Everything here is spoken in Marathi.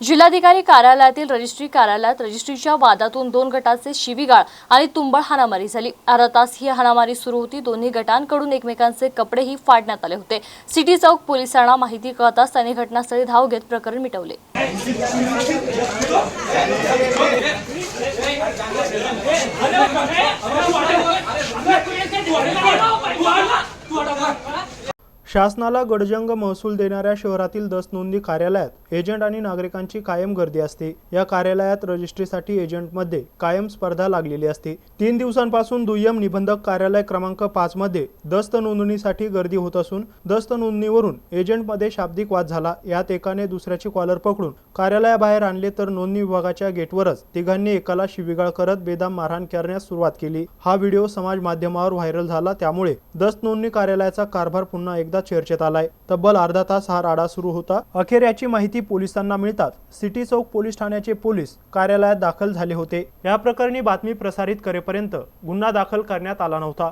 जिल्हाधिकारी कार्यालयातील रजिस्ट्री कार्यालयात रजिस्ट्रीच्या वादातून दोन गटाचे शिवीगाळ आणि तुंबळ हाणामारी झाली. अर्धा तास ही हाणामारी सुरू होती. दोन्ही गटांकडून एकमेकांचे कपडेही फाडण्यात आले होते. सिटी चौक पोलिसांना माहिती कळताच त्यांनी घटनास्थळी धाव घेत प्रकरण मिटवले. शासनाला गडजंग महसूल देणाऱ्या शहरातील दस नोंदणी कार्यालयात एजंट आणि नागरिकांची कायम गर्दी असते. या कार्यालयात रजिस्ट्रीसाठी एजंटमध्ये कायम स्पर्धा लागलेली असते. तीन दिवसांपासून दुय्यम निबंधक कार्यालय क्रमांक पाच मध्ये दस्त नोंदणीसाठी गर्दी होत असून दस्त नोंदणीवरून एजंटमध्ये शाब्दिक वाद झाला. यात एकाने दुसऱ्याची कॉलर पकडून कार्यालयाबाहेर आणले तर नोंदणी विभागाच्या गेटवरच तिघांनी एकाला शिवीगाळ करत बेदाम मारहाण करण्यास सुरुवात केली. हा व्हिडिओ समाज माध्यमावर व्हायरल झाला. त्यामुळे दस्त नोंदणी कार्यालयाचा कारभार पुन्हा एकदा चर्चेत आलाय. तब्बल अर्धा तास हा राडा सुरू होता. अखेर याची माहिती पोलिसांना मिळतात. सिटी चौक पोलीस ठाण्याचे पोलीस कार्यालयात दाखल झाले होते. या प्रकरणी बातमी प्रसारित करेपर्यंत गुन्हा दाखल करण्यात आला नव्हता.